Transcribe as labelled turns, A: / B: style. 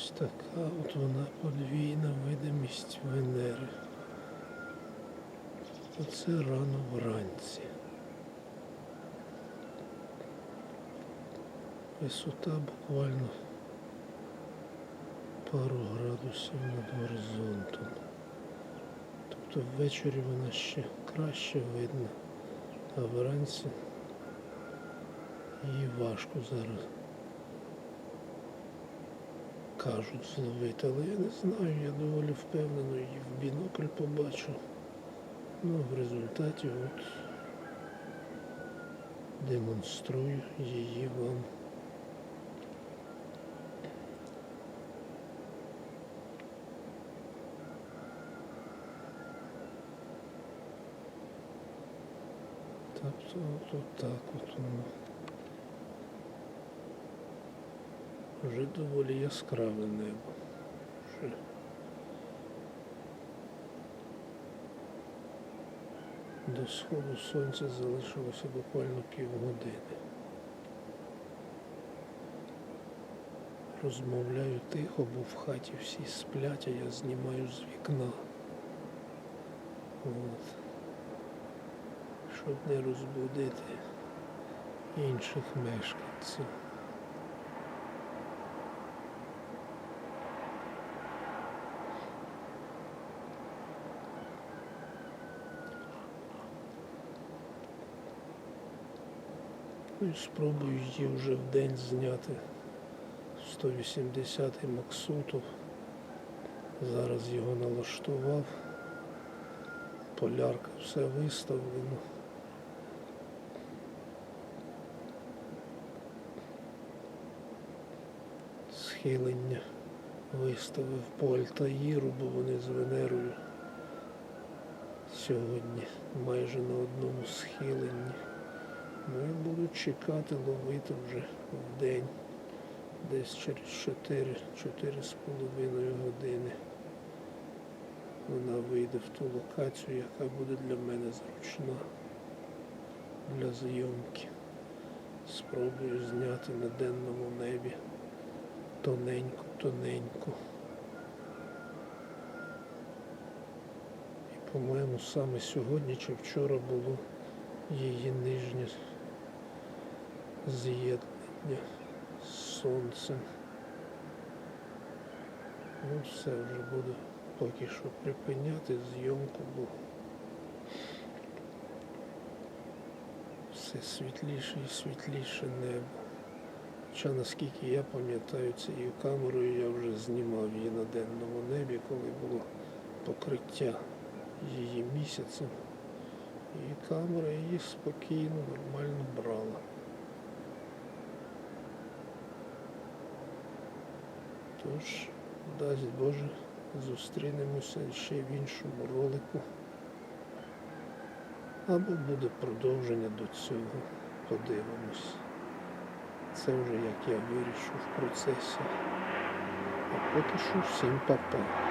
A: Ось така от вона подвійна видимість Венери. Оце рано вранці. Висота буквально пару градусів над горизонтом. Тобто ввечері вона ще краще видно, а вранці її важко зараз кажуть зловити, але я не знаю, я доволі впевнено її в бінокль побачу. Ну, в результаті от демонструю її вам. Тобто от, от так от воно. Вже доволі яскраве небо. До сходу сонця залишилося буквально півгодини. Розмовляю тихо, бо в хаті всі сплять, а я знімаю з вікна. От. Щоб не розбудити інших мешканців. І спробую її вже в день зняти 180-й Максутов. Зараз його налаштував. Полярка все виставлено. Схилення виставив по Альтаїру, бо вони з Венерою сьогодні майже на одному схиленні. Ну і буду чекати, ловити вже в день, десь через 4, 4 з половиною години. Вона вийде в ту локацію, яка буде для мене зручна для зйомки. Спробую зняти на денному небі тоненько-тоненько. І, по-моєму, саме сьогодні чи вчора було її нижнє з'єднання з сонцем. Ну все, вже буду поки що припиняти зйомку, бо все світліше і світліше небо. Хоча наскільки я пам'ятаю, цією камерою я вже знімав її на денному небі, коли було покриття її місяцем. І камера її спокійно, нормально брала. Тож, дасть Боже, зустрінемося ще в іншому ролику. Або буде продовження до цього. Подивимось. Це вже як я вирішу в процесі. А поки що всім па-па.